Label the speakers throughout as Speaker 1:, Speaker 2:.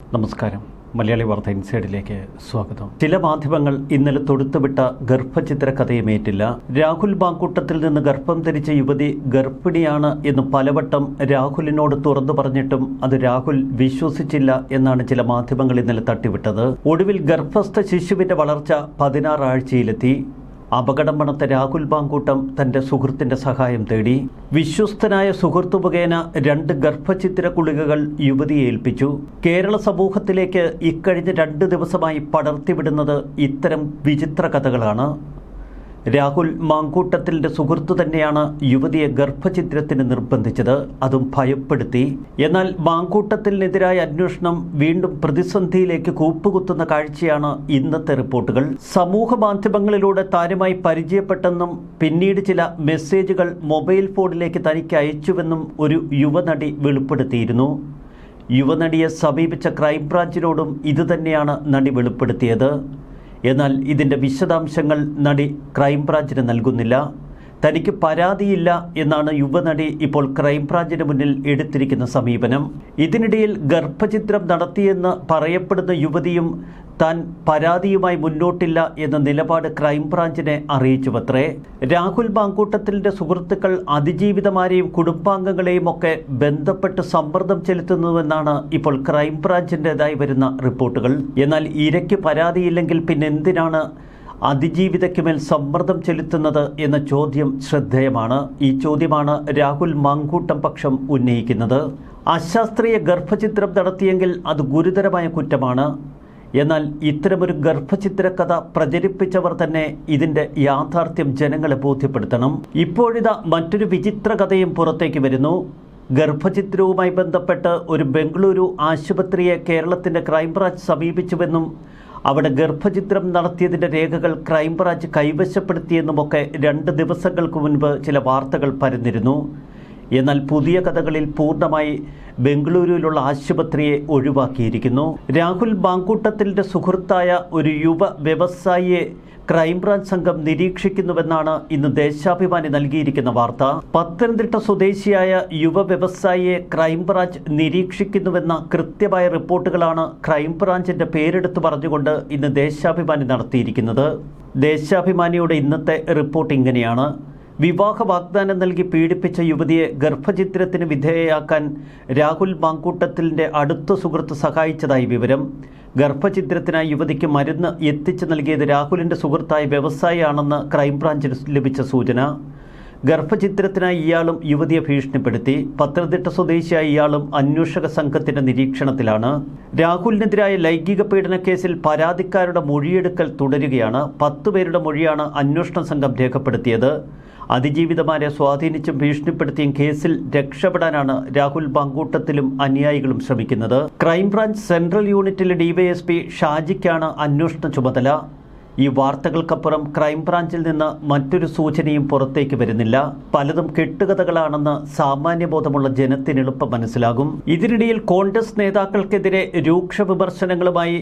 Speaker 1: നമസ്കാരം. മലയാളി വാർത്ത ഇൻസൈഡിലേക്ക് സ്വാഗതം. ചില മാധ്യമങ്ങൾ ഇന്നലെ തൊടുത്തുവിട്ട ഗർഭചിത്ര കഥയുമേറ്റില്ല രാഹുൽ ബാങ്കൂട്ടത്തിൽ നിന്ന് ഗർഭം ധരിച്ച യുവതി ഗർഭിണിയാണ് എന്ന് പലവട്ടം രാഹുലിനോട് തുറന്നു പറഞ്ഞിട്ടും അത് രാഹുൽ വിശ്വസിച്ചില്ല എന്നാണ് ചില മാധ്യമങ്ങൾ ഇന്നലെ തട്ടിവിട്ടത്. ഒടുവിൽ ഗർഭസ്ഥ ശിശുവിന്റെ വളർച്ച പതിനാറാഴ്ചയിലെത്തി. അപകടം മണത്ത രാഹുൽ ബാങ്കൂട്ടം തന്റെ സുഹൃത്തിന്റെ സഹായം തേടി. വിശ്വസ്തനായ സുഹൃത്തു മുഖേന രണ്ട് ഗർഭചിത്ര കുളികകൾ യുവതിയെ ഏൽപ്പിച്ചു. കേരള സമൂഹത്തിലേക്ക് ഇക്കഴിഞ്ഞ രണ്ട് ദിവസമായി പടർത്തിവിടുന്നത് ഇത്തരം വിചിത്ര കഥകളാണ്. രാഹുൽ മാങ്കൂട്ടത്തിന്റെ സുഹൃത്തു തന്നെയാണ് യുവതിയെ ഗർഭചിത്രത്തിന് നിർബന്ധിച്ചത്. അതും ഭയപ്പെടുത്തി. എന്നാൽ മാങ്കൂട്ടത്തിനെതിരായ അന്വേഷണം വീണ്ടും പ്രതിസന്ധിയിലേക്ക് കൂപ്പുകുത്തുന്ന കാഴ്ചയാണ് ഇന്നത്തെ റിപ്പോർട്ടുകൾ. സമൂഹ മാധ്യമങ്ങളിലൂടെ താരമായി പരിചയപ്പെട്ടെന്നും പിന്നീട് ചില മെസ്സേജുകൾ മൊബൈൽ ഫോണിലേക്ക് തനിക്ക് അയച്ചുവെന്നും ഒരു യുവനടി വെളിപ്പെടുത്തിയിരുന്നു. യുവനടിയെ സമീപിച്ച ക്രൈംബ്രാഞ്ചിനോടും ഇതുതന്നെയാണ് നടി വെളിപ്പെടുത്തിയത്. എന്നാൽ ഇതിന്റെ വിശദാംശങ്ങൾ നടി ക്രൈംബ്രാഞ്ചിന് നൽകുന്നില്ല. തനിക്ക് പരാതിയില്ല എന്നാണ് യുവനടി ഇപ്പോൾ ക്രൈംബ്രാഞ്ചിന് മുന്നിൽ എടുത്തിരിക്കുന്ന സമീപനം. ഇതിനിടയിൽ ഗർഭചിത്രം നടത്തിയെന്ന് പറയപ്പെടുന്ന യുവതിയും താൻ പരാതിയുമായി മുന്നോട്ടില്ല എന്ന നിലപാട് ക്രൈംബ്രാഞ്ചിനെ അറിയിച്ചുവത്രേ രാഹുൽ ബാങ്കൂട്ടത്തിന്റെ സുഹൃത്തുക്കൾ അതിജീവിതമാരെയും കുടുംബാംഗങ്ങളെയും ഒക്കെ ബന്ധപ്പെട്ട് സമ്മർദ്ദം ചെലുത്തുന്നുവെന്നാണ് ഇപ്പോൾ ക്രൈംബ്രാഞ്ചിന്റെതായി വരുന്ന റിപ്പോർട്ടുകൾ. എന്നാൽ ഇരയ്ക്ക് പരാതിയില്ലെങ്കിൽ പിന്നെന്തിനാണ് അതിജീവിതയ്ക്ക് മേൽ സമ്മർദ്ദം ചെലുത്തുന്നത് എന്ന ചോദ്യം ശ്രദ്ധേയമാണ്. ഈ ചോദ്യമാണ് രാഹുൽ മാങ്കൂട്ടം പക്ഷം ഉന്നയിക്കുന്നത്. അശാസ്ത്രീയ ഗർഭചിത്രം നടത്തിയെങ്കിൽ അത് ഗുരുതരമായ കുറ്റമാണ്. എന്നാൽ ഇത്തരമൊരു ഗർഭചിത്ര കഥ പ്രചരിപ്പിച്ചവർ തന്നെ ഇതിന്റെ യാഥാർത്ഥ്യം ജനങ്ങളെ ബോധ്യപ്പെടുത്തണം. ഇപ്പോഴിതാ മറ്റൊരു വിചിത്ര കഥയും പുറത്തേക്ക് വരുന്നു. ഗർഭചിത്രവുമായി ബന്ധപ്പെട്ട് ഒരു ബംഗളൂരു ആശുപത്രിയെ കേരളത്തിന്റെ ക്രൈംബ്രാഞ്ച് സമീപിച്ചുവെന്നും അവിടെ ഗർഭചിത്രം നടത്തിയതിന്റെ രേഖകൾ ക്രൈംബ്രാഞ്ച് കൈവശപ്പെടുത്തിയെന്നുമൊക്കെ രണ്ട് ദിവസങ്ങൾക്ക് മുൻപ് ചില വാർത്തകൾ പരന്നിരുന്നു. എന്നാൽ പുതിയ കഥകളിൽ പൂർണമായി ബംഗളൂരുവിലുള്ള ആശുപത്രിയെ ഒഴിവാക്കിയിരിക്കുന്നു. രാഹുൽ ബാങ്കൂട്ടത്തിന്റെ സുഹൃത്തായ ഒരു യുവ വ്യവസായിയെ ക്രൈംബ്രാഞ്ച് സംഘം നിരീക്ഷിക്കുന്നുവെന്നാണ് ഇന്ന് ദേശാഭിമാനി നൽകിയിരിക്കുന്ന വാർത്ത. പത്തനംതിട്ട സ്വദേശിയായ യുവ വ്യവസായിയെ ക്രൈംബ്രാഞ്ച് നിരീക്ഷിക്കുന്നുവെന്ന കൃത്യമായ റിപ്പോർട്ടുകളാണ് ക്രൈംബ്രാഞ്ചിന്റെ പേരെടുത്ത് പറഞ്ഞുകൊണ്ട് ഇന്ന് ദേശാഭിമാനി നടത്തിയിരിക്കുന്നത്. ദേശാഭിമാനിയുടെ ഇന്നത്തെ റിപ്പോർട്ട് ഇങ്ങനെയാണ്. വിവാഹ വാഗ്ദാനം നൽകി പീഡിപ്പിച്ച യുവതിയെ ഗർഭചിത്രത്തിന് വിധേയയാക്കാൻ രാഹുൽ മാങ്കൂട്ടത്തിന്റെ അടുത്ത സുഹൃത്ത് സഹായിച്ചതായി വിവരം. ഗർഭചിത്രത്തിനായി യുവതിക്ക് മരുന്ന് എത്തിച്ചു നൽകിയത് രാഹുലിന്റെ സുഹൃത്തായ വ്യവസായിയാണെന്ന് ക്രൈംബ്രാഞ്ചിന് ലഭിച്ച സൂചന. ഗർഭചിത്രത്തിനായി ഇയാളും യുവതിയെ ഭീഷണിപ്പെടുത്തി. പത്തനംതിട്ട സ്വദേശിയായ ഇയാളും അന്വേഷക സംഘത്തിന്റെ നിരീക്ഷണത്തിലാണ്. രാഹുലിനെതിരായ ലൈംഗിക പീഡന കേസിൽ പരാതിക്കാരുടെ മൊഴിയെടുക്കൽ തുടരുകയാണ്. പത്തുപേരുടെ മൊഴിയാണ് അന്വേഷണ സംഘം രേഖപ്പെടുത്തിയത്. അതിജീവിതമാരെ സ്വാധീനിച്ചും ഭീഷണിപ്പെടുത്തിയും കേസിൽ രക്ഷപ്പെടാനാണ് രാഹുൽ പങ്കൂട്ടത്തിലും അനുയായികളും ശ്രമിക്കുന്നത്. ക്രൈംബ്രാഞ്ച് സെൻട്രൽ യൂണിറ്റിലെ ഡിവൈഎസ്പി ഷാജിക്കാണ് അന്വേഷണ ചുമതല. ഈ വാർത്തകൾക്കപ്പുറം ക്രൈംബ്രാഞ്ചിൽ നിന്ന് മറ്റൊരു സൂചനയും പുറത്തേക്ക് വരുന്നില്ല. പലതും കെട്ടുകഥകളാണെന്ന് സാമാന്യബോധമുള്ള ജനത്തിന് എളുപ്പം മനസ്സിലാകും. ഇതിനിടയിൽ കോൺഗ്രസ് നേതാക്കൾക്കെതിരെ രൂക്ഷ വിമർശനങ്ങളുമായി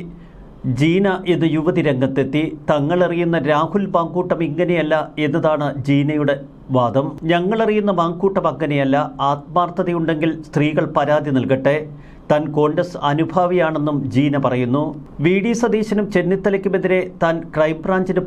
Speaker 1: ജീന എന്ന യുവതി രംഗത്തെത്തി. തങ്ങളറിയുന്ന രാഹുൽ മാങ്കൂട്ടം ഇങ്ങനെയല്ല എന്നതാണ് ജീനയുടെ വാദം. ഞങ്ങളറിയുന്ന മാങ്കൂട്ടം അങ്ങനെയല്ല. ആത്മാർത്ഥതയുണ്ടെങ്കിൽ സ്ത്രീകൾ പരാതി നൽകട്ടെ. തൻ കോൺഗ്രസ് അനുഭാവിയാണെന്നും ജീന പറയുന്നു. വി ഡി സതീശനും ചെന്നിത്തലയ്ക്കുമെതിരെ താൻ ക്രൈംബ്രാഞ്ചിന്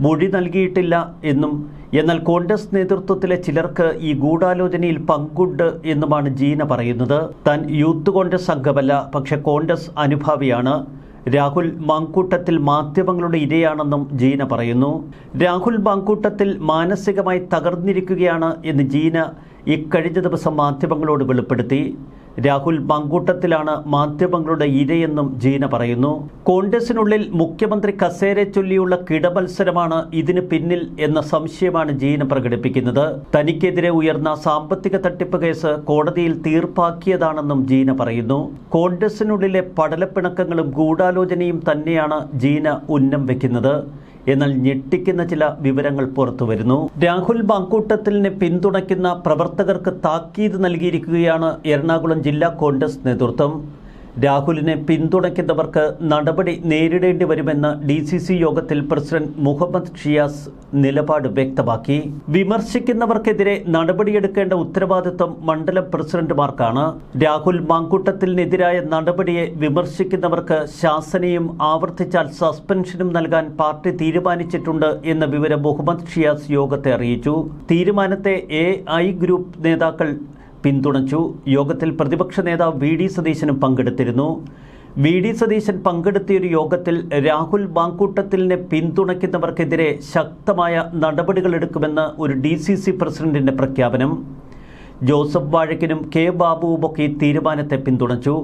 Speaker 1: മൊഴി നൽകിയിട്ടില്ല എന്നും എന്നാൽ കോൺഗ്രസ് നേതൃത്വത്തിലെ ചിലർക്ക് ഈ ഗൂഢാലോചനയിൽ പങ്കുണ്ട് എന്നുമാണ് ജീന പറയുന്നത്. താൻ യൂത്ത് കോൺഗ്രസ് അംഗമല്ല പക്ഷെ കോൺഗ്രസ് അനുഭാവിയാണ്. രാഹുൽ മാങ്കൂട്ടത്തിൽ മാധ്യമങ്ങളുടെ ഇരയാണെന്നും ജീന പറയുന്നു. രാഹുൽ മാങ്കൂട്ടത്തിൽ മാനസികമായി തകർന്നിരിക്കുകയാണ് എന്ന് ജീന ഇക്കഴിഞ്ഞ ദിവസം മാധ്യമങ്ങളോട് വെളിപ്പെടുത്തി. രാഹുൽ മങ്കൂട്ടത്തിലാണ് മാധ്യമങ്ങളുടെ ഇരയെന്നും ജീന പറയുന്നു. കോൺഗ്രസിനുള്ളിൽ മുഖ്യമന്ത്രി കസേരെ ചൊല്ലിയുള്ള കിടമത്സരമാണ് ഇതിന് പിന്നിൽ എന്ന സംശയമാണ് ജീന പ്രകടിപ്പിക്കുന്നത്. തനിക്കെതിരെ ഉയർന്ന സാമ്പത്തിക തട്ടിപ്പ് കേസ് കോടതിയിൽ തീർപ്പാക്കിയതാണെന്നും ജീന പറയുന്നു. കോൺഗ്രസിനുള്ളിലെ പടലപ്പിണക്കങ്ങളും ഗൂഢാലോചനയും തന്നെയാണ് ജീന ഉന്നം വെക്കുന്നത്. എന്നാൽ ഞെട്ടിക്കുന്ന ചില വിവരങ്ങൾ പുറത്തു വരുന്നു. രാഹുൽ ബാങ്കൂട്ടത്തിലിനെ പിന്തുണയ്ക്കുന്ന പ്രവർത്തകർക്ക് താക്കീത് നൽകിയിരിക്കുകയാണ് എറണാകുളം ജില്ലാ കോൺഗ്രസ് നേതൃത്വം. രാഹുലിനെ പിന്തുണയ്ക്കുന്നവർക്ക് നടപടി നേരിടേണ്ടി വരുമെന്ന് ഡി സി സി യോഗത്തിൽ പ്രസിഡന്റ് മുഹമ്മദ് ഷിയാസ് നിലപാട് വ്യക്തമാക്കി. വിമർശിക്കുന്നവർക്കെതിരെ നടപടിയെടുക്കേണ്ട ഉത്തരവാദിത്വം മണ്ഡലം പ്രസിഡന്റുമാർക്കാണ്. രാഹുൽ മാങ്കൂട്ടത്തിനെതിരായ നടപടിയെ വിമർശിക്കുന്നവർക്ക് ശാസനയും ആവർത്തിച്ചാൽ സസ്പെൻഷനും നൽകാൻ പാർട്ടി തീരുമാനിച്ചിട്ടുണ്ട് എന്ന വിവരം മുഹമ്മദ് ഷിയാസ് യോഗത്തെ അറിയിച്ചു. തീരുമാനത്തെ എ ഗ്രൂപ്പ് നേതാക്കൾ പിന്തുണച്ചു. യോഗത്തിൽ പ്രതിപക്ഷ നേതാവ് വി ഡി സതീശനും പങ്കെടുത്തിരുന്നു. വി ഡി സതീശൻ പങ്കെടുത്തിയൊരു യോഗത്തിൽ രാഹുൽ ബാങ്കൂട്ടത്തിലിനെ പിന്തുണയ്ക്കുന്നവർക്കെതിരെ ശക്തമായ നടപടികളെടുക്കുമെന്ന് ഒരു ഡി സി സി പ്രസിഡന്റിന്റെ പ്രഖ്യാപനം. ജോസഫ് വാഴക്കിനും കെ ബാബുവുമൊക്കെ ഈ തീരുമാനത്തെ പിന്തുണച്ചു.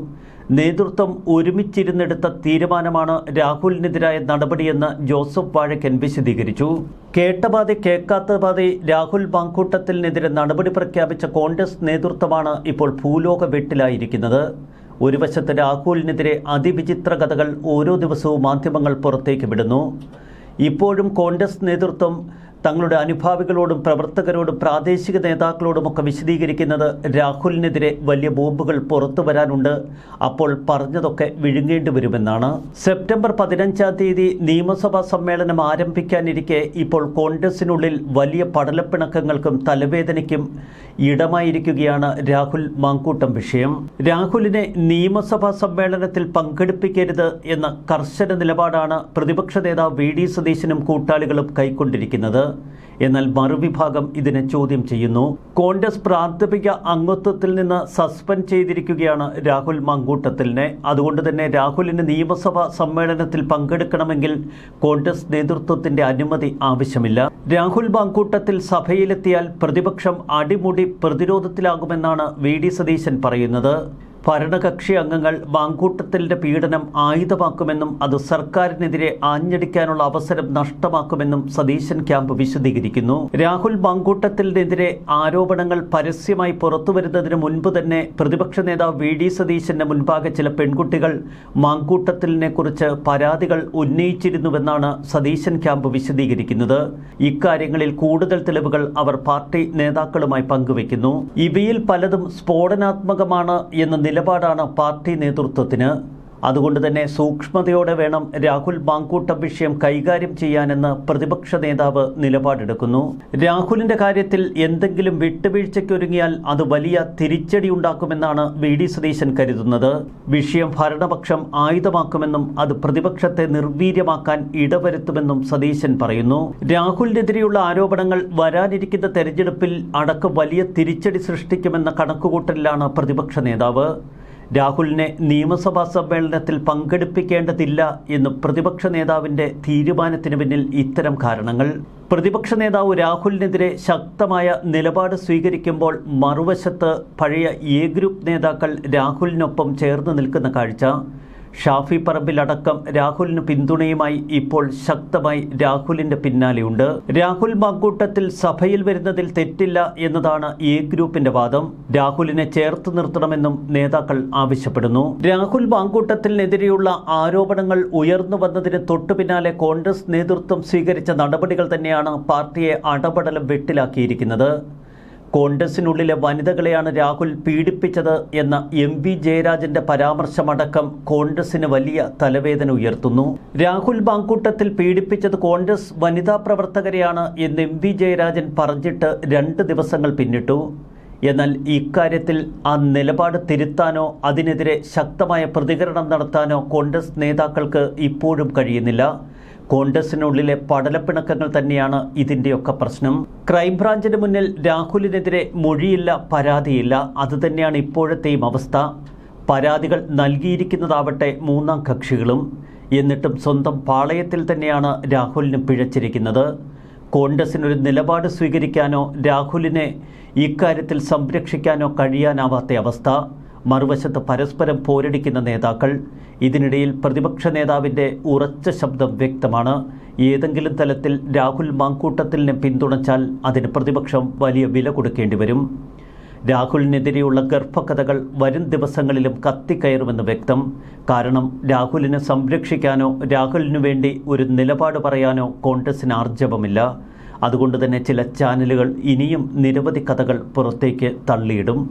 Speaker 1: നേതൃത്വം ഒരുമിച്ചിരുന്നെടുത്ത തീരുമാനമാണ് രാഹുലിനെതിരായ നടപടിയെന്ന് ജോസഫ് വാഴക്കൻ വിശദീകരിച്ചു. കേട്ടപാതി കേൾക്കാത്ത പാതി രാഹുൽ ബാങ്കൂട്ടത്തിനെതിരെ നടപടി പ്രഖ്യാപിച്ച കോൺഗ്രസ് നേതൃത്വമാണ് ഇപ്പോൾ ഭൂലോക വെട്ടിലായിരിക്കുന്നത്. ഒരു വശത്ത് രാഹുലിനെതിരെ അതിവിചിത്ര കഥകൾ ഓരോ ദിവസവും മാധ്യമങ്ങൾ പുറത്തേക്ക് വിടുന്നു. ഇപ്പോഴും കോൺഗ്രസ് നേതൃത്വം തങ്ങളുടെ അനുഭാവികളോടും പ്രവർത്തകരോടും പ്രാദേശിക നേതാക്കളോടുമൊക്കെ വിശദീകരിക്കുന്നത് രാഹുലിനെതിരെ വലിയ ബോംബുകൾ പുറത്തു വരാനുണ്ട്. അപ്പോൾ പറഞ്ഞതൊക്കെ വിഴുങ്ങേണ്ടി വരുമെന്നാണ്. സെപ്റ്റംബർ പതിനഞ്ചാം തീയതി നിയമസഭാ സമ്മേളനം ആരംഭിക്കാനിരിക്കെ ഇപ്പോൾ കോൺഗ്രസിനുള്ളിൽ വലിയ പടലപ്പിണക്കങ്ങൾക്കും തലവേദനയ്ക്കും ഇടമായിരിക്കുകയാണ് രാഹുൽ മാങ്കൂട്ടം വിഷയം. രാഹുലിനെ നിയമസഭാ സമ്മേളനത്തിൽ പങ്കെടുപ്പിക്കരുത് എന്ന കർശന നിലപാടാണ് പ്രതിപക്ഷ നേതാവ് വി ഡി സതീശനും കൂട്ടാളികളും കൈക്കൊണ്ടിരിക്കുന്നത്. എന്നാൽ മറുവിഭാഗം ഇതിനെ ചോദ്യം ചെയ്യുന്നു. കോൺഗ്രസ് പ്രാഥമിക അംഗത്വത്തിൽ നിന്ന് സസ്പെൻഡ് ചെയ്തിരിക്കുകയാണ് രാഹുൽ മങ്കൂട്ടത്തിലിനെ. അതുകൊണ്ട് തന്നെ രാഹുലിന് നിയമസഭാ സമ്മേളനത്തിൽ പങ്കെടുക്കണമെങ്കിൽ കോൺഗ്രസ് നേതൃത്വത്തിന്റെ അനുമതി ആവശ്യമില്ല. രാഹുൽ മങ്കൂട്ടത്തിൽ സഭയിലെത്തിയാൽ പ്രതിപക്ഷം അടിമുടി പ്രതിരോധത്തിലാകുമെന്നാണ് വി ഡി സതീശൻ പറയുന്നത്. ഭരണകക്ഷി അംഗങ്ങൾ മാങ്കൂട്ടത്തിന്റെ പീഡനം ആയുധമാക്കുമെന്നും അത് സർക്കാരിനെതിരെ ആഞ്ഞടിക്കാനുള്ള അവസരം നഷ്ടമാക്കുമെന്നും സതീശൻ ക്യാമ്പ് വിശദീകരിക്കുന്നു. രാഹുൽ മാങ്കൂട്ടത്തിലിനെതിരെ ആരോപണങ്ങൾ പരസ്യമായി പുറത്തുവരുന്നതിന് മുൻപ് തന്നെ പ്രതിപക്ഷ നേതാവ് വി ഡി സതീശന്റെ മുൻപാകെ ചില പെൺകുട്ടികൾ മാങ്കൂട്ടത്തിലിനെ കുറിച്ച് പരാതികൾ ഉന്നയിച്ചിരുന്നുവെന്നാണ് സതീശൻ ക്യാമ്പ് വിശദീകരിക്കുന്നത്. ഇക്കാര്യങ്ങളിൽ കൂടുതൽ തെളിവുകൾ അവർ പാർട്ടി നേതാക്കളുമായി പങ്കുവയ്ക്കുന്നു. ഇവയിൽ പലതും സ്ഫോടനാത്മകമാണ് എന്ന നിലപാടാണ് പാർട്ടി നേതൃത്വത്തിന് അതുകൊണ്ട് തന്നെ സൂക്ഷ്മതയോടെ വേണം രാഹുൽ മാങ്കൂട്ട വിഷയം കൈകാര്യം ചെയ്യാനെന്ന് പ്രതിപക്ഷ നേതാവ് നിലപാടെടുക്കുന്നു. രാഹുലിന്റെ കാര്യത്തിൽ എന്തെങ്കിലും വിട്ടുവീഴ്ചയ്ക്കൊരുങ്ങിയാൽ അത് വലിയ തിരിച്ചടി ഉണ്ടാക്കുമെന്നാണ് വി ഡി സതീശൻ കരുതുന്നത്. വിഷയം ഭരണപക്ഷം ആയുധമാക്കുമെന്നും അത് പ്രതിപക്ഷത്തെ നിർവീര്യമാക്കാൻ ഇടവരുത്തുമെന്നും സതീശൻ പറയുന്നു. രാഹുലിനെതിരെയുള്ള ആരോപണങ്ങൾ വരാനിരിക്കുന്ന തെരഞ്ഞെടുപ്പിൽ അടക്കം വലിയ തിരിച്ചടി സൃഷ്ടിക്കുമെന്ന കണക്കുകൂട്ടലിലാണ് പ്രതിപക്ഷ നേതാവ്. രാഹുലിനെ നിയമസഭാ സമ്മേളനത്തിൽ പങ്കെടുപ്പിക്കേണ്ടതില്ല എന്ന് പ്രതിപക്ഷ നേതാവിന്റെ തീരുമാനത്തിന് പിന്നിൽ ഇത്തരം കാരണങ്ങൾ. പ്രതിപക്ഷ നേതാവ് രാഹുലിനെതിരെ ശക്തമായ നിലപാട് സ്വീകരിക്കുമ്പോൾ മറുവശത്ത് പഴയ എ ഗ്രൂപ്പ് നേതാക്കൾ രാഹുലിനൊപ്പം ചേർന്ന് നിൽക്കുന്ന കാഴ്ച. ഷാഫി പറമ്പിലടക്കം രാഹുലിന് പിന്തുണയുമായി ഇപ്പോൾ ശക്തമായി രാഹുലിന്റെ പിന്നാലെയുണ്ട്. രാഹുൽ മാങ്കൂട്ടത്തിൽ സഭയിൽ വരുന്നതിൽ തെറ്റില്ല എന്നതാണ് എ ഗ്രൂപ്പിന്റെ വാദം. രാഹുലിനെ ചേർത്ത് നിർത്തണമെന്നും നേതാക്കൾ ആവശ്യപ്പെടുന്നു. രാഹുൽ മാങ്കൂട്ടത്തിനെതിരെയുള്ള ആരോപണങ്ങൾ ഉയർന്നു വന്നതിന് തൊട്ടു പിന്നാലെ കോൺഗ്രസ് നേതൃത്വം സ്വീകരിച്ച നടപടികൾ തന്നെയാണ് പാർട്ടിയെ അടപടലം വെട്ടിലാക്കിയിരിക്കുന്നത്. കോൺഗ്രസിനുള്ളിലെ വനിതകളെയാണ് രാഹുൽ പീഡിപ്പിച്ചത് എന്ന എം വി ജയരാജന്റെ പരാമർശമടക്കം കോൺഗ്രസിന് വലിയ തലവേദന ഉയർത്തുന്നു. രാഹുൽ ബാങ്കൂട്ടത്തിൽ പീഡിപ്പിച്ചത് കോൺഗ്രസ് വനിതാ പ്രവർത്തകരെയാണ് എന്ന് എം വി ജയരാജൻ പറഞ്ഞിട്ട് രണ്ട് ദിവസങ്ങൾ പിന്നിട്ടു. എന്നാൽ ഇക്കാര്യത്തിൽ ആ നിലപാട് തിരുത്താനോ അതിനെതിരെ ശക്തമായ പ്രതികരണം നടത്താനോ കോൺഗ്രസ് നേതാക്കൾക്ക് ഇപ്പോഴും കഴിയുന്നില്ല. കോൺഗ്രസിനുള്ളിലെ പടലപ്പിണക്കങ്ങൾ തന്നെയാണ് ഇതിന്റെയൊക്കെ പ്രശ്നം. ക്രൈംബ്രാഞ്ചിന് മുന്നിൽ രാഹുലിനെതിരെ മൊഴിയില്ല പരാതിയില്ല. അതുതന്നെയാണ് ഇപ്പോഴത്തെയും അവസ്ഥ. പരാതികൾ നൽകിയിരിക്കുന്നതാവട്ടെ മൂന്നാം കക്ഷികളും. എന്നിട്ടും സ്വന്തം പാളയത്തിൽ തന്നെയാണ് രാഹുലിന് പിഴച്ചിരിക്കുന്നത്. കോൺഗ്രസിനൊരു നിലപാട് സ്വീകരിക്കാനോ രാഹുലിനെ ഇക്കാര്യത്തിൽ സംരക്ഷിക്കാനോ കഴിയാനാവാത്ത അവസ്ഥ. മറുവശത്ത് പരസ്പരം പോരടിക്കുന്ന നേതാക്കൾ ഇതിനിടയിൽ പ്രതിപക്ഷ നേതാവിന്റെ ഉറച്ച ശബ്ദം വ്യക്തമാണ്. ഏതെങ്കിലും തലത്തിൽ രാഹുൽ മാങ്കൂട്ടത്തിലിനെ പിന്തുണച്ചാൽ അതിന് പ്രതിപക്ഷം വലിയ വില കൊടുക്കേണ്ടി വരും. രാഹുലിനെതിരെയുള്ള ഗർഭകഥകൾ വരും ദിവസങ്ങളിലും കത്തിക്കയറുമെന്ന് വ്യക്തം. കാരണം രാഹുലിനെ സംരക്ഷിക്കാനോ രാഹുലിനു വേണ്ടി ഒരു നിലപാട് പറയാനോ കോൺഗ്രസിന് ആർജവമില്ല. അതുകൊണ്ട് തന്നെ ചില ചാനലുകൾ ഇനിയും നിരവധി കഥകൾ പുറത്തേക്ക് തള്ളിയിടും.